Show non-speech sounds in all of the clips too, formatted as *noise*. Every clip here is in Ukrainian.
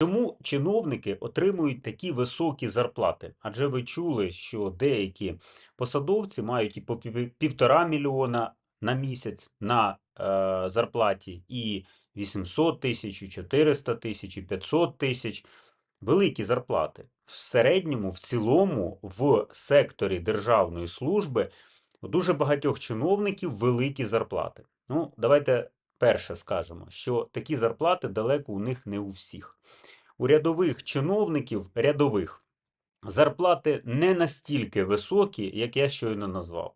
Чому чиновники отримують такі високі зарплати? Адже ви чули, що деякі посадовці мають і по півтора мільйона на місяць на е, зарплаті, і 800 тисяч, і 400 тисяч, і 500 тисяч. Великі зарплати. В середньому, в цілому, в секторі державної служби у дуже багатьох чиновників великі зарплати. Ну, давайте перше скажемо, що такі зарплати далеко у них не у всіх. У рядових чиновників, рядових, зарплати не настільки високі, як я щойно назвав.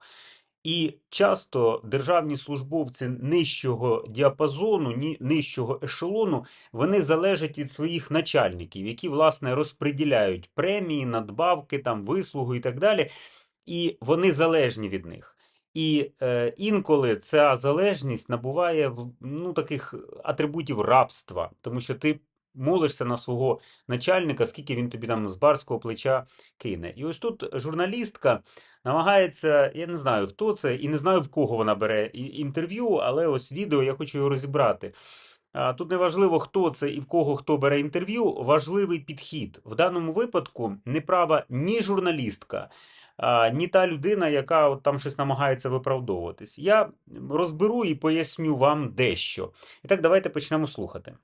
І часто державні службовці нижчого діапазону, нижчого ешелону, вони залежать від своїх начальників, які, власне, розподіляють премії, надбавки, там, вислугу і так далі. І вони залежні від них. І е, інколи ця залежність набуває ну, таких атрибутів рабства, тому що ти молишся на свого начальника, скільки він тобі там з барського плеча кине. І ось тут журналістка намагається, я не знаю, хто це, і не знаю, в кого вона бере інтерв'ю, але ось відео я хочу його розібрати. Тут не важливо, хто це і в кого хто бере інтерв'ю, важливий підхід. В даному випадку не права ні журналістка, ні та людина, яка от там щось намагається виправдовуватись. Я розберу і поясню вам дещо. І так, давайте почнемо слухати.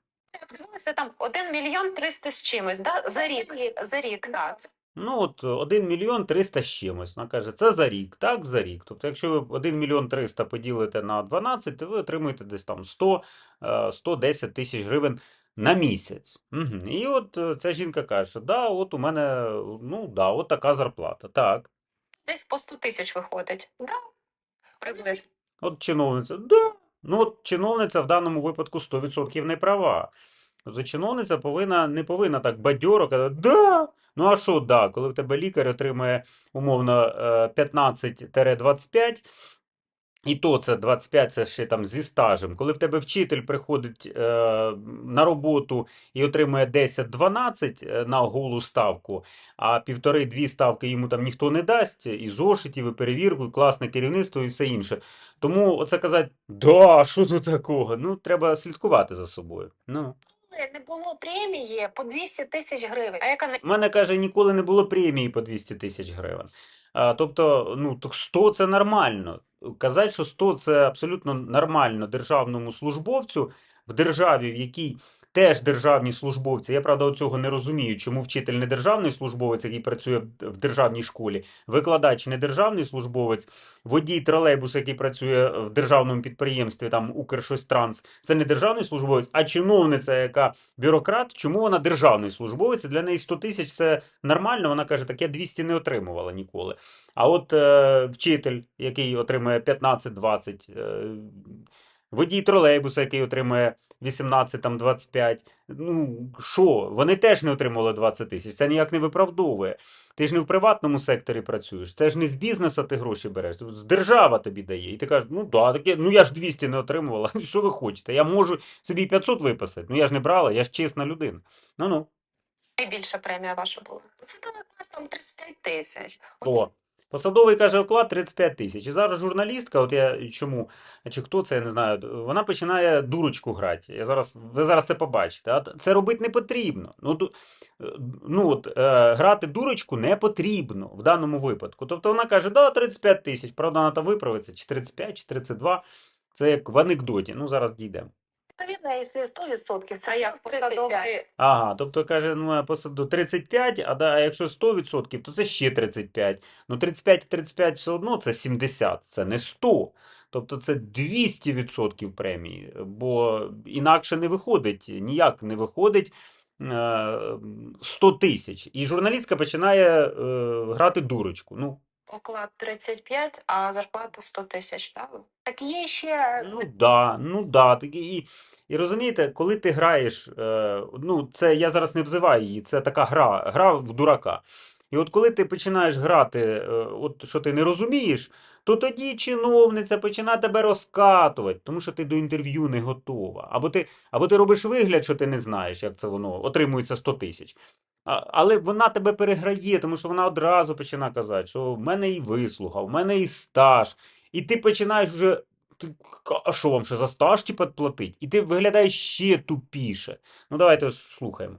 Подивилися там 1 мільйон 300 з чимось, да? за рік. За рік, так. Ну, от 1 мільйон 300 з чимось. Вона каже, це за рік, так, за рік. Тобто, якщо ви 1 мільйон 300 поділите на 12, то ви отримуєте десь там 100, е, 110 тисяч гривень на місяць. Угу. І от е, ця жінка каже, що да, от у мене, ну, да, от така зарплата. Так. Десь по 100 тисяч виходить. Да. От чиновниця, да. Ну, от чиновниця в даному випадку 100% не права. Тобто чиновниця повинна, не повинна так бадьоро казати, да. Ну а що да, коли в тебе лікар отримує умовно е, 15-25, і то це 25 це ще там зі стажем. Коли в тебе вчитель приходить е, на роботу і отримує 10-12 е, на голу ставку, а півтори-дві ставки йому там ніхто не дасть, і зошитів, і перевірку, і класне керівництво, і все інше. Тому оце казати, да, що тут такого? Ну, треба слідкувати за собою. Ну. Не було премії по 200 тисяч гривень. А яка не мене каже, ніколи не було премії по 200 тисяч гривень. А, тобто, ну, то 100 це нормально. Казати, що 100 це абсолютно нормально державному службовцю в державі, в якій теж державні службовці. Я правда цього не розумію, чому вчитель не державний службовець, який працює в- державній школі, викладач не державний службовець, водій тролейбус, який працює в державному підприємстві, там Укршостранс, це не державний службовець, а чиновниця, яка бюрократ, чому вона державний службовець? Для неї 100 тисяч це нормально. Вона каже, так я 200 не отримувала ніколи. А от е, вчитель, який отримує 15-20, е, водій тролейбуса, який отримує 18 там 25, ну що, вони теж не отримували 20 тисяч. Це ніяк не виправдовує. Ти ж не в приватному секторі працюєш. Це ж не з бізнесу ти гроші береш. З держава тобі дає. І ти кажеш, ну да, таке, ну я ж 200 не отримувала. *laughs* Що ви хочете? Я можу собі 500 виписати. Ну я ж не брала, я ж чесна людина. Ну ну. найбільша премія ваша була? Судовий клас там 35 тисяч. О, посадовий каже оклад 35 тисяч. І зараз журналістка, от я чому, чи хто це, я не знаю, вона починає дурочку грати. Я зараз, ви зараз це побачите. Це робити не потрібно. Ну, е, ну от, е, грати дурочку не потрібно в даному випадку. Тобто вона каже, да, 35 тисяч, правда, вона там виправиться, чи 35, чи 32. Це як в анекдоті. Ну, зараз дійдемо. Відповідно, якщо 100%, це Це як 35. посадовий Ага, тобто каже, ну посаду 35, а, да, а якщо 100%, то це ще 35. Ну 35 і 35 все одно це 70, це не 100. Тобто це 200% премії, бо інакше не виходить, ніяк не виходить е, 100 тисяч. І журналістка починає е, грати дурочку. Ну, оклад 35, а зарплата 100 тисяч, так? Так є ще Ну да, ну да. так І, і, і розумієте, коли ти граєш, е, ну це я зараз не взиваю її, це така гра, гра в дурака. І от коли ти починаєш грати, е, от що ти не розумієш, то тоді чиновниця починає тебе розкатувати, тому що ти до інтерв'ю не готова. Або ти, або ти робиш вигляд, що ти не знаєш, як це воно отримується 100 тисяч. Але вона тебе переграє, тому що вона одразу починає казати, що в мене і вислуга, в мене і стаж. І ти починаєш вже а що вам ще за стаж типу, платить? І ти виглядаєш ще тупіше. Ну, давайте слухаємо.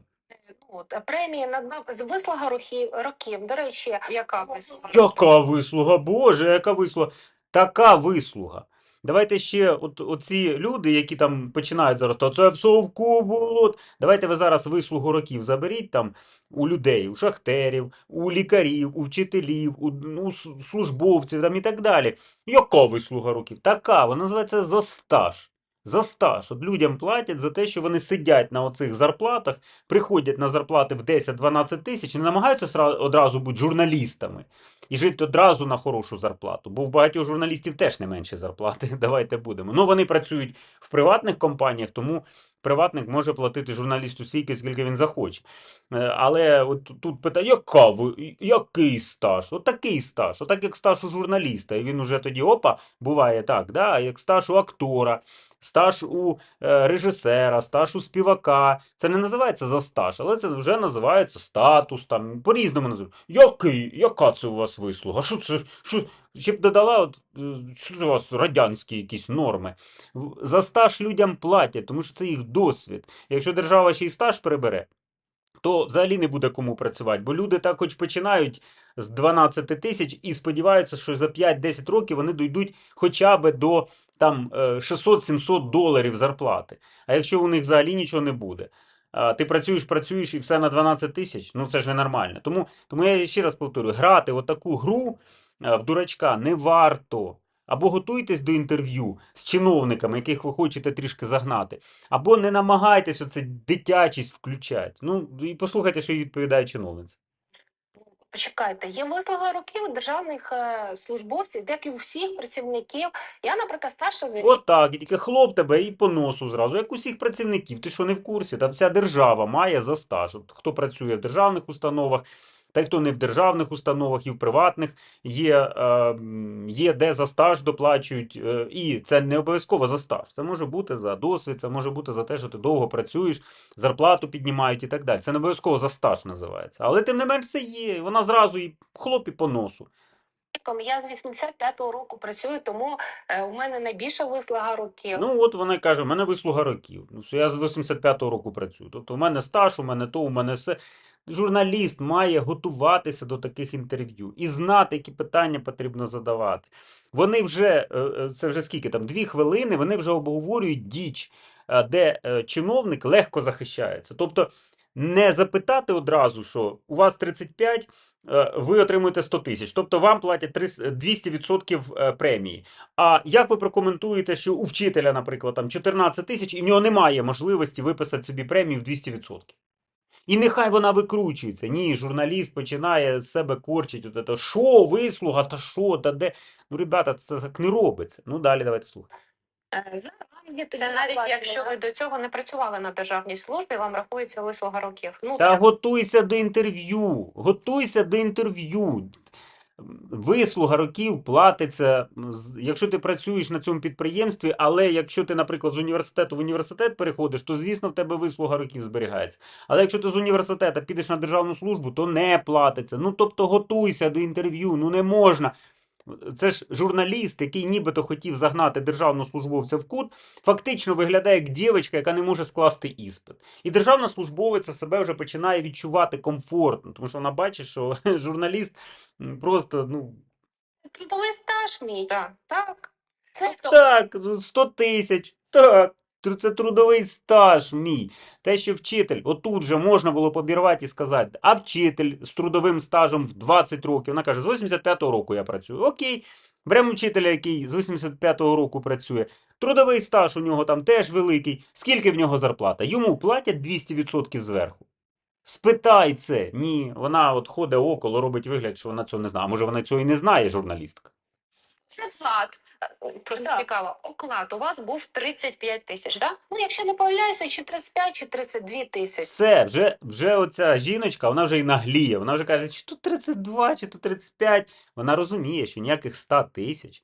От, премії з вислуга років, років. До речі, Яка вислуга? Яка вислуга, Боже, яка вислуга? Така вислуга. Давайте ще от, оці люди, які там починають зараз, то це в совку було. Давайте ви зараз вислугу років заберіть там у людей, у шахтерів, у лікарів, у вчителів, у ну, службовців там і так далі. Яка вислуга років? Така, вона називається за стаж. За стаж. От людям платять за те, що вони сидять на оцих зарплатах, приходять на зарплати в 10-12 тисяч і намагаються одразу бути журналістами і жити одразу на хорошу зарплату. Бо в багатьох журналістів теж не менші зарплати. *laughs* Давайте будемо. Ну вони працюють в приватних компаніях, тому приватник може платити журналісту стільки, скільки він захоче. Е, Але от тут питання, яка ви, який стаж? Отакий стаж, отак як стаж у журналіста. І він уже тоді опа, буває так, да? як стаж у актора. Стаж у е, режисера, стаж у співака. Це не називається за стаж, але це вже називається статус, там по-різному називають. Який? Яка це у вас вислуга? Що це? Що? Ще б додала, от, е, що у вас радянські якісь норми. За стаж людям платять, тому що це їх досвід. Якщо держава ще й стаж перебере, то взагалі не буде кому працювати, бо люди так хоч починають з 12 тисяч і сподіваються, що за 5-10 років вони дійдуть хоча б до там е, 600-700 доларів зарплати. А якщо у них взагалі нічого не буде, ти працюєш, працюєш і все на 12 тисяч, ну це ж ненормально. Тому, тому я ще раз повторюю, грати отаку гру е, в дурачка не варто. Або готуйтесь до інтерв'ю з чиновниками, яких ви хочете трішки загнати, або не намагайтесь оце дитячість включати. Ну, і послухайте, що їй відповідає чиновниця. Почекайте, є вислуга років державних е, службовців, як і у всіх працівників. Я, наприклад, старша за От Отак, і тільки хлоп тебе і по носу зразу, як усіх працівників. Ти що не в курсі? Та вся держава має за стаж. От хто працює в державних установах, та й хто не в державних установах і в приватних, є, е, є де за стаж доплачують. е, І це не обов'язково за стаж. Це може бути за досвід, це може бути за те, що ти довго працюєш, зарплату піднімають і так далі. Це не обов'язково за стаж називається. Але тим не менш це є. Вона зразу і хлоп і по носу. Я з 85-го року працюю, тому е, у мене найбільша вислуга років. Ну, от вона каже, у мене вислуга років. Ну, я з 85-го року працюю. Тобто, у мене стаж, у мене то, у мене все. Журналіст має готуватися до таких інтерв'ю і знати, які питання потрібно задавати. Вони вже, е, е, це вже скільки там, дві хвилини, вони вже обговорюють діч, е, де чиновник легко захищається. Тобто, не запитати одразу, що у вас 35, е, ви отримуєте 100 тисяч, тобто вам платять 200% е, премії. А як ви прокоментуєте, що у вчителя, наприклад, там 14 тисяч, і в нього немає можливості виписати собі премію в 200%? І нехай вона викручується. Ні, журналіст починає з себе корчити. От це, що, вислуга, та що, та де. Ну, ребята, це так не робиться. Ну, далі давайте слухати. Це навіть якщо ви до цього не працювали на державній службі, вам рахується вислуга років. Ну, Та я- готуйся до інтерв'ю. Готуйся до інтерв'ю. Вислуга років платиться, якщо ти працюєш на цьому підприємстві, але якщо ти, наприклад, з університету в університет переходиш, то звісно в тебе вислуга років зберігається. Але якщо ти з університету підеш на державну службу, то не платиться. Ну тобто готуйся до інтерв'ю, ну не можна. Це ж журналіст, який нібито хотів загнати державного службовця в кут, фактично виглядає як дівчинка, яка не може скласти іспит. І державна службовиця себе вже починає відчувати комфортно, тому що вона бачить, що *laughs* журналіст просто, ну, трудовий стаж мій. Так. Так. Це так, ну, 100 тисяч, так. Це трудовий стаж мій. Те, що вчитель, отут вже можна було побірвати і сказати, а вчитель з трудовим стажем в 20 років, вона каже, з 85-го року я працюю. Окей, беремо вчителя, який з 85-го року працює. Трудовий стаж у нього там теж великий. Скільки в нього зарплата? Йому платять 200% зверху. Спитай це. Ні, вона от ходить около, робить вигляд, що вона цього не знає. А може вона цього і не знає, журналістка. Це оклад. Е, Просто Так. цікаво. Оклад у вас був 35 тисяч, да? Ну, якщо не помиляюся, чи 35, чи 32 тисячі. Все, вже, вже оця жіночка, вона вже і нагліє. Вона вже каже, чи то 32, чи то 35. Вона розуміє, що ніяких 100 тисяч,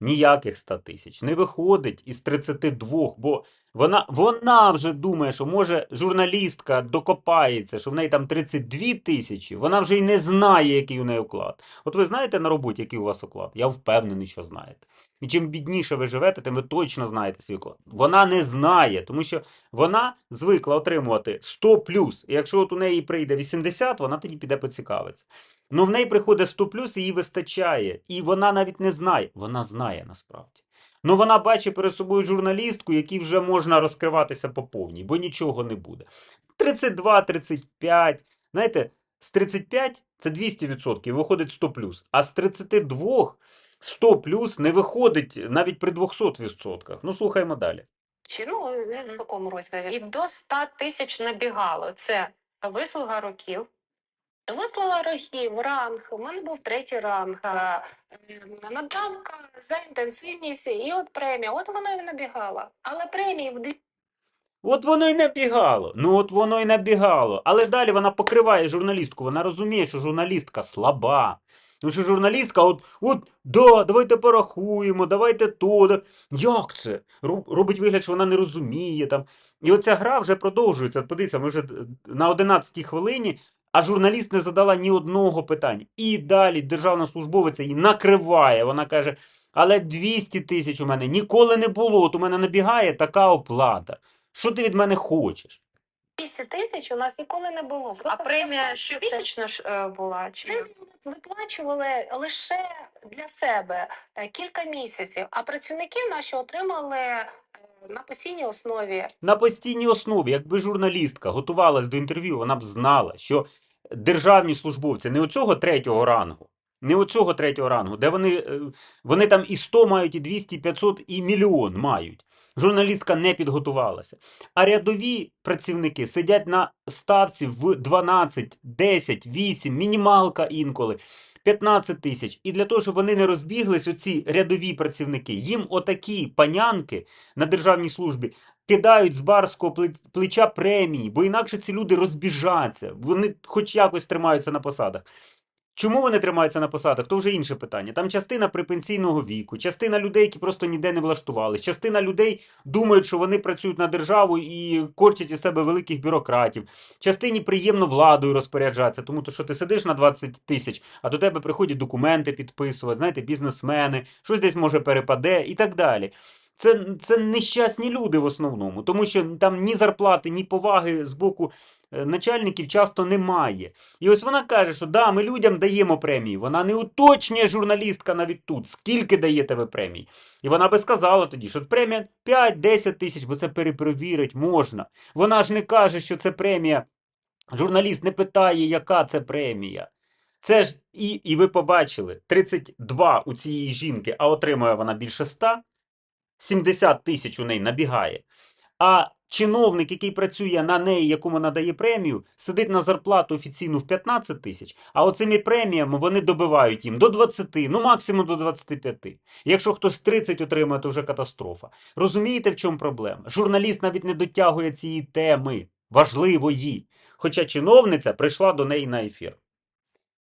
ніяких 100 тисяч не виходить із 32, бо Вона, вона вже думає, що може журналістка докопається, що в неї там 32 тисячі, вона вже й не знає, який у неї оклад. От ви знаєте на роботі, який у вас оклад? Я впевнений, що знаєте. І чим бідніше ви живете, тим ви точно знаєте свій оклад. Вона не знає, тому що вона звикла отримувати 100 плюс. І якщо от у неї прийде 80, вона тоді піде поцікавиться. Ну в неї приходить 100 плюс, і їй вистачає. І вона навіть не знає. Вона знає насправді. Ну, вона бачить перед собою журналістку, якій вже можна розкриватися по повній, бо нічого не буде. 32, 35. Знаєте, з 35 це 200%, виходить 100 плюс. А з 32 100 плюс не виходить навіть при 200%. Ну, слухаємо далі. Чи ну в такому розмірі. І до 100 тисяч набігало. Це вислуга років. Вислуга рогів, ранг. У мене був третій ранг. е, е, за інтенсивність і от премія. От вона і набігала. Але премії в От воно й набігало. Ну от воно й набігало. Але далі вона покриває журналістку. Вона розуміє, що журналістка слаба. Тому що журналістка, от, от, да, давайте порахуємо, давайте то. да». Як це? Робить вигляд, що вона не розуміє там. І оця гра вже продовжується. Подивіться, ми вже е, на 11-й хвилині, а журналіст не задала ні одного питання. І далі державна службовиця її накриває. Вона каже: але 200 тисяч у мене ніколи не було. От у мене набігає така оплата. Що ти від мене хочеш? 200 тисяч у нас ніколи не було. А премія щомісячно ж е, була? Чи Премію виплачували лише для себе е, кілька місяців, а працівники наші отримали е, на постійній основі. На постійній основі, якби журналістка готувалась до інтерв'ю, вона б знала, що державні службовці не оцього третього рангу, не оцього третього рангу, де вони, е, вони там і 100 мають, і 200, і 500, і мільйон мають. Журналістка не підготувалася. А рядові працівники сидять на ставці в 12, 10, 8, мінімалка інколи. 15 тисяч. І для того, щоб вони не розбіглись, оці рядові працівники, їм отакі панянки на державній службі кидають з барського пле- плеча премії, бо інакше ці люди розбіжаться. Вони хоч якось тримаються на посадах. Чому вони тримаються на посадах? То вже інше питання. Там частина припенсійного віку, частина людей, які просто ніде не влаштувались, частина людей думають, що вони працюють на державу і корчать із себе великих бюрократів. Частині приємно владою розпоряджатися, тому що ти сидиш на 20 тисяч, а до тебе приходять документи підписувати, знаєте, бізнесмени, щось десь може перепаде і так далі. Це, це нещасні люди в основному, тому що там ні зарплати, ні поваги з боку е, начальників часто немає. І ось вона каже, що да, ми людям даємо премії. Вона не уточнює журналістка навіть тут, скільки даєте ви премій. І вона би сказала тоді, що премія 5-10 тисяч, бо це перепровірить можна. Вона ж не каже, що це премія. Журналіст не питає, яка це премія. Це ж і, і ви побачили 32 у цієї жінки, а отримує вона більше 100, 70 тисяч у неї набігає. А чиновник, який працює на неї, якому надає премію, сидить на зарплату офіційну в 15 тисяч, а оцими преміями вони добивають їм до 20, ну максимум до 25. Якщо хтось 30 отримує, то вже катастрофа. Розумієте, в чому проблема? Журналіст навіть не дотягує цієї теми важливої. Хоча чиновниця прийшла до неї на ефір.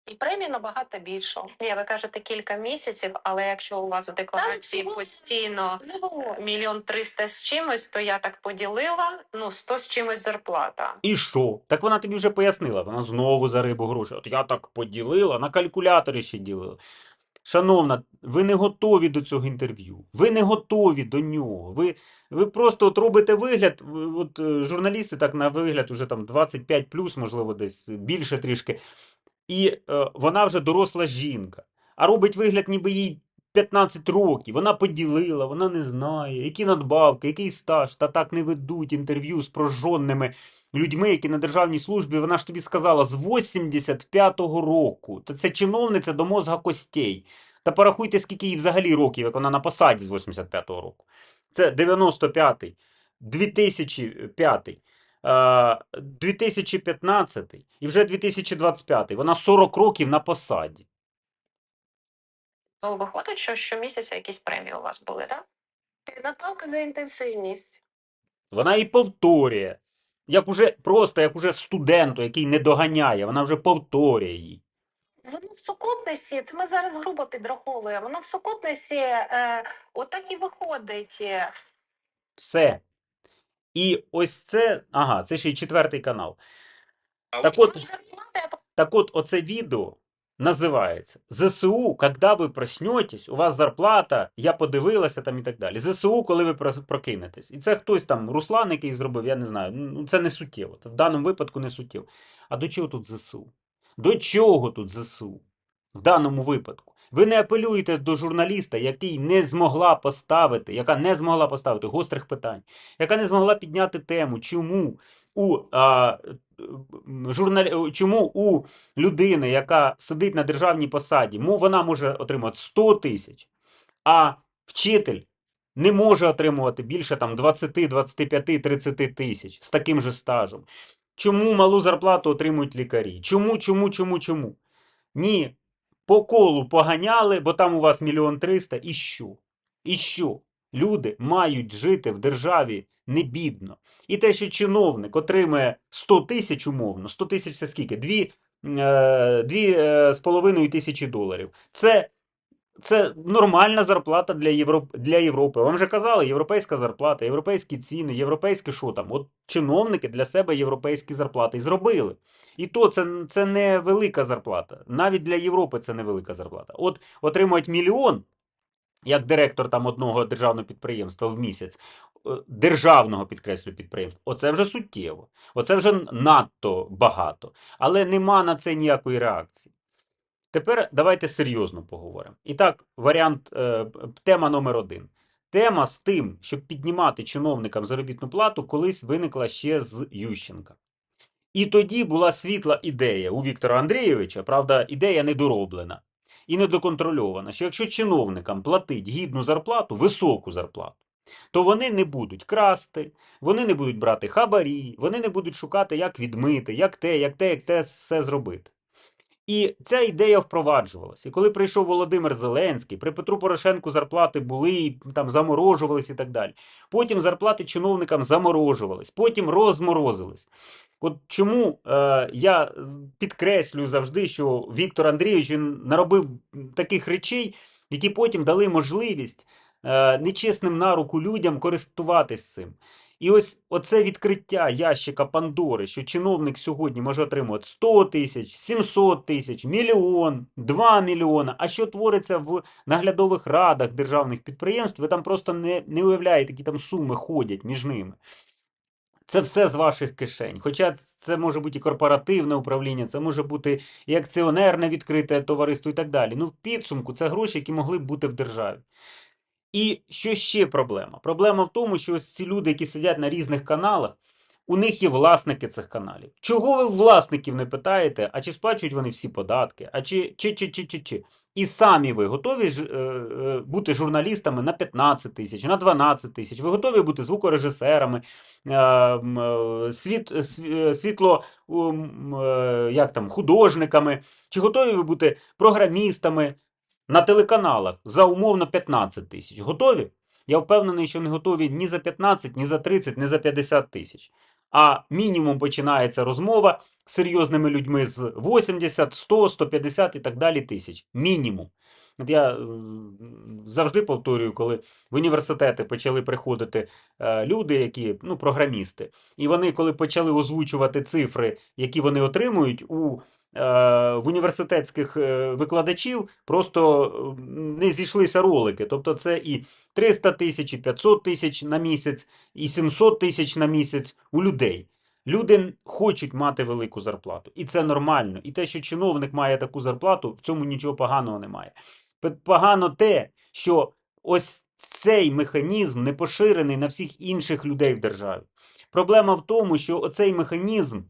І премії набагато більше. ні, ви кажете кілька місяців, але якщо у вас у декларації всього- постійно Не було. мільйон триста з чимось, то я так поділила, ну 100 з чимось зарплата. І що? Так вона тобі вже пояснила. Вона знову за рибу гроші. От я так поділила, на калькуляторі ще ділила. Шановна, ви не готові до цього інтерв'ю. Ви не готові до нього. Ви, ви просто от робите вигляд, от е, журналісти так на вигляд уже там 25 плюс, можливо, десь більше трішки. І е, вона вже доросла жінка. А робить вигляд, ніби їй 15 років. Вона поділила, вона не знає, які надбавки, який стаж. Та так не ведуть інтерв'ю з прожженними людьми, які на державній службі. Вона ж тобі сказала з 85-го року. То це чиновниця до мозга костей. Та порахуйте, скільки їй взагалі років, як вона на посаді з 85-го року. Це 95-й, 2005-й. Е, 2015 і вже 2025. Вона 40 років на посаді. То виходить, що щомісяця якісь премії у вас були, так? Надбавка за інтенсивність. Вона і повторює. Як уже, просто як уже студенту, який не доганяє, вона вже повторює її. Воно в сукупності, це ми зараз грубо підраховуємо. Воно в сукупності е, отак і виходить. е, Все. І ось це, ага, це ще й четвертий канал. Так от- Так от, оце відео називається ЗСУ, коли ви проснетесь, у вас зарплата, я подивилася там і так далі. ЗСУ, коли ви прокинетесь. І це хтось там, Руслан, який зробив, я не знаю. Ну, це не суттєво. В даному випадку не суттєво. А до чого тут ЗСУ? До чого тут ЗСУ? В даному випадку. Ви не апелюєте до журналіста, який не змогла поставити, яка не змогла поставити гострих питань, яка не змогла підняти тему, чому у а, м, журналі... чому у людини, яка сидить на державній посаді, вона може отримати 100 тисяч, а вчитель не може отримувати більше там 20, 25, 30 тисяч з таким же стажем. Чому малу зарплату отримують лікарі? Чому, чому, чому, чому? Ні, по колу поганяли, бо там у вас мільйон триста, і що? І що? Люди мають жити в державі не бідно. І те, що чиновник отримує 100 тисяч умовно, 100 тисяч це скільки? Дві, е, дві е, тисячі доларів. Це, це нормальна зарплата для, Європ, для Європи. Вам же казали, європейська зарплата, європейські ціни, європейське що там. От чиновники для себе європейські зарплати і зробили. І то це, це не велика зарплата. Навіть для Європи це не велика зарплата. От отримують мільйон, як директор там одного державного підприємства в місяць, е, державного підкреслю підприємства, оце вже суттєво, оце вже надто багато. Але нема на це ніякої реакції. Тепер давайте серйозно поговоримо. І так, варіант, е, тема номер один. Тема з тим, щоб піднімати чиновникам заробітну плату, колись виникла ще з Ющенка. І тоді була світла ідея у Віктора Андрійовича, правда, ідея недороблена і недоконтрольована, що якщо чиновникам платить гідну зарплату, високу зарплату, то вони не будуть красти, вони не будуть брати хабарі, вони не будуть шукати, як відмити, як те, як те, як те все зробити. І ця ідея впроваджувалася. І коли прийшов Володимир Зеленський, при Петру Порошенку зарплати були, там заморожувались і так далі. Потім зарплати чиновникам заморожувались, потім розморозились. От чому е, я підкреслюю завжди, що Віктор Андрійович він наробив таких речей, які потім дали можливість е, нечесним на руку людям користуватись цим. І ось оце відкриття ящика Пандори, що чиновник сьогодні може отримувати 100 тисяч, 700 тисяч, мільйон, 2 мільйона. А що твориться в наглядових радах державних підприємств, ви там просто не, не уявляєте, які там суми ходять між ними. Це все з ваших кишень. Хоча це може бути і корпоративне управління, це може бути і акціонерне відкрите товариство і так далі. Ну, в підсумку це гроші, які могли б бути в державі. І що ще проблема? Проблема в тому, що ось ці люди, які сидять на різних каналах, у них є власники цих каналів. Чого ви власників не питаєте, а чи сплачують вони всі податки, а чи чи чи чи чи чи. І самі ви готові ж, е, е, бути журналістами на 15 тисяч, на 12 тисяч. Ви готові бути звукорежисерами, е, е, світ, е, світло, е, як там, художниками. Чи готові ви бути програмістами на телеканалах за умовно 15 тисяч? Готові? Я впевнений, що не готові ні за 15, ні за 30, ні за 50 тисяч. А мінімум починається розмова з серйозними людьми з 80, 100, 150 і так далі тисяч. Мінімум. От я е, завжди повторюю, коли в університети почали приходити е, люди, які ну, програмісти, і вони, коли почали озвучувати цифри, які вони отримують у в університетських е, викладачів, просто е, не зійшлися ролики. Тобто, це і 300 тисяч, і 500 тисяч на місяць, і 700 тисяч на місяць у людей. Люди хочуть мати велику зарплату, і це нормально. І те, що чиновник має таку зарплату, в цьому нічого поганого немає. Погано те, що ось цей механізм не поширений на всіх інших людей в державі. Проблема в тому, що оцей механізм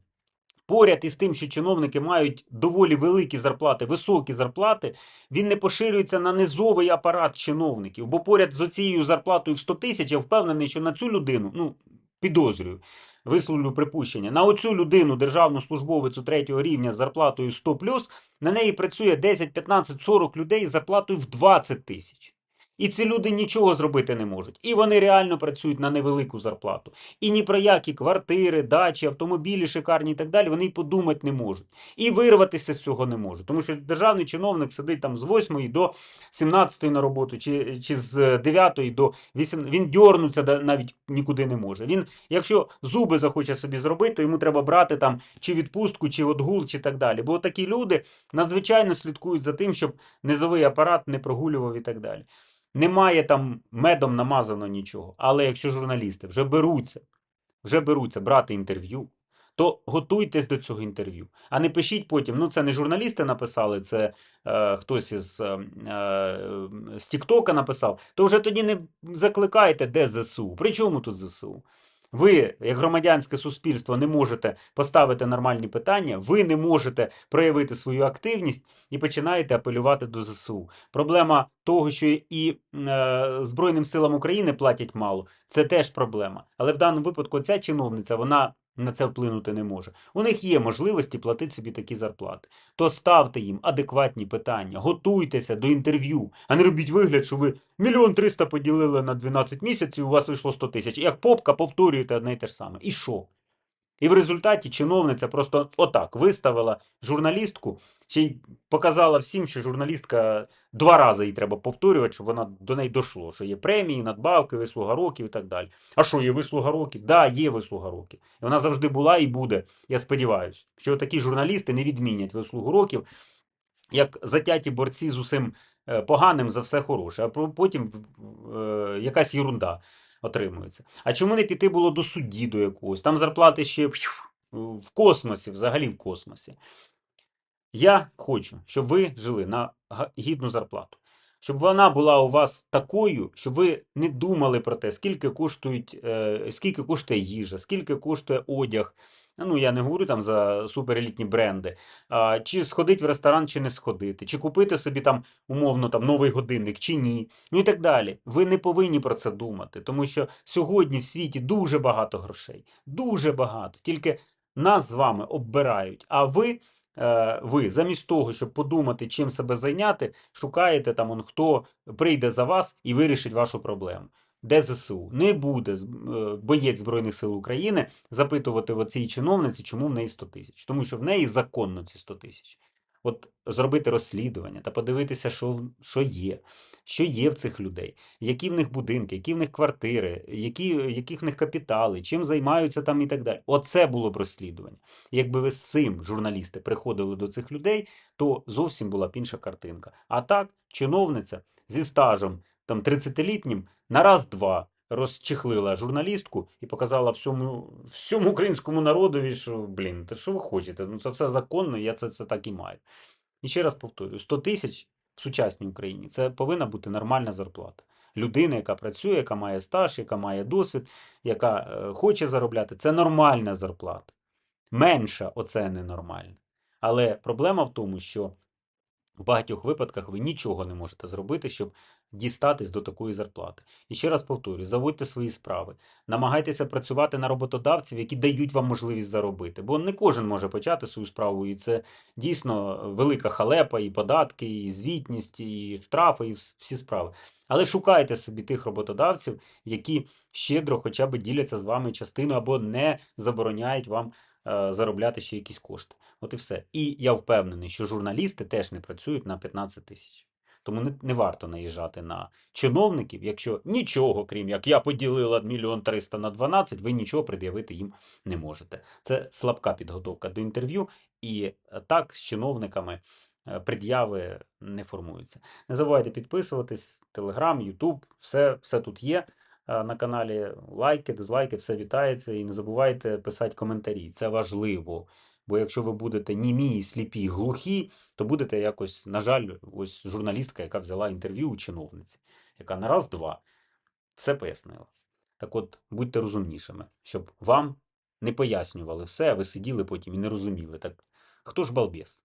поряд із тим, що чиновники мають доволі великі зарплати, високі зарплати, він не поширюється на низовий апарат чиновників. Бо поряд з оцією зарплатою в 100 тисяч я впевнений, що на цю людину, ну підозрюю, висловлю припущення, на оцю людину, державну службовицю третього рівня з зарплатою 100 на неї працює 10, 15, 40 людей з зарплатою в 20 тисяч. І ці люди нічого зробити не можуть. І вони реально працюють на невелику зарплату. І ні про які квартири, дачі, автомобілі шикарні і так далі, вони й подумати не можуть. І вирватися з цього не можуть. Тому що державний чиновник сидить там з 8 до 17 на роботу, чи, чи з 9 до 8. Він дьорнутися навіть нікуди не може. Він, якщо зуби захоче собі зробити, то йому треба брати там чи відпустку, чи отгул, чи так далі. Бо такі люди надзвичайно слідкують за тим, щоб низовий апарат не прогулював і так далі. Немає там медом намазано нічого. Але якщо журналісти вже беруться, вже беруться брати інтерв'ю, то готуйтесь до цього інтерв'ю. А не пишіть потім. Ну, це не журналісти написали, це е, хтось із е, е, з Тіктока написав. То вже тоді не закликайте, де ЗСУ. При чому тут ЗСУ? Ви, як громадянське суспільство, не можете поставити нормальні питання, ви не можете проявити свою активність і починаєте апелювати до ЗСУ. Проблема того, що і е, Збройним силам України платять мало, це теж проблема. Але в даному випадку ця чиновниця вона на це вплинути не може. У них є можливості платити собі такі зарплати. То ставте їм адекватні питання, готуйтеся до інтерв'ю, а не робіть вигляд, що ви мільйон триста поділили на 12 місяців, у вас вийшло 100 тисяч. Як попка повторюєте одне й те ж саме. І що? І в результаті чиновниця просто отак виставила журналістку, ще й показала всім, що журналістка два рази їй треба повторювати, щоб вона до неї дійшло, що є премії, надбавки, вислуга років і так далі. А що, є вислуга років? Да, є вислуга років. І вона завжди була і буде. Я сподіваюся, що такі журналісти не відмінять вислугу років, як затяті борці з усім е, поганим за все хороше, а потім е, якась єрунда отримується. А чому не піти було до судді до якогось? Там зарплати ще в космосі, взагалі в космосі. Я хочу, щоб ви жили на гідну зарплату. Щоб вона була у вас такою, щоб ви не думали про те, скільки коштують, е, скільки коштує їжа, скільки коштує одяг. Ну, я не говорю там за суперелітні бренди. А, чи сходити в ресторан, чи не сходити, чи купити собі там умовно там новий годинник, чи ні. Ну і так далі. Ви не повинні про це думати, тому що сьогодні в світі дуже багато грошей. Дуже багато. Тільки нас з вами оббирають. А ви, е, ви замість того, щоб подумати, чим себе зайняти, шукаєте там он хто прийде за вас і вирішить вашу проблему. Де ЗСУ? Не буде е, боєць Збройних сил України запитувати в цій чиновниці, чому в неї 100 тисяч. Тому що в неї законно ці 100 тисяч. От зробити розслідування та подивитися, що, що є, що є в цих людей, які в них будинки, які в них квартири, які, які в них капітали, чим займаються там і так далі. Оце було б розслідування. Якби ви з цим журналісти приходили до цих людей, то зовсім була б інша картинка. А так, чиновниця зі стажем там 30-літнім на раз-два розчехлила журналістку і показала всьому, всьому українському народові, що, блін, та що ви хочете? Ну це все законно, я це, це так і маю. І ще раз повторюю: 100 тисяч в сучасній Україні це повинна бути нормальна зарплата. Людина, яка працює, яка має стаж, яка має досвід, яка е, хоче заробляти, це нормальна зарплата. Менша оце ненормальне. Але проблема в тому, що в багатьох випадках ви нічого не можете зробити, щоб дістатись до такої зарплати. І ще раз повторюю: заводьте свої справи, намагайтеся працювати на роботодавців, які дають вам можливість заробити. Бо не кожен може почати свою справу, і це дійсно велика халепа, і податки, і звітність, і штрафи, і всі справи. Але шукайте собі тих роботодавців, які щедро хоча б діляться з вами частиною або не забороняють вам заробляти ще якісь кошти. От і все. І я впевнений, що журналісти теж не працюють на 15 тисяч. Тому не, не варто наїжджати на чиновників, якщо нічого, крім як я поділила мільйон триста на 12, ви нічого пред'явити їм не можете. Це слабка підготовка до інтерв'ю, і е, так з чиновниками е, пред'яви не формуються. Не забувайте підписуватись, Телеграм, Ютуб, все, все тут є е, на каналі. Лайки, дизлайки, все вітається. І не забувайте писати коментарі. Це важливо. Бо якщо ви будете німі, сліпі, глухі, то будете якось, на жаль, ось журналістка, яка взяла інтерв'ю у чиновниці, яка на раз-два все пояснила. Так от, будьте розумнішими, щоб вам не пояснювали все, а ви сиділи потім і не розуміли. Так хто ж балбес?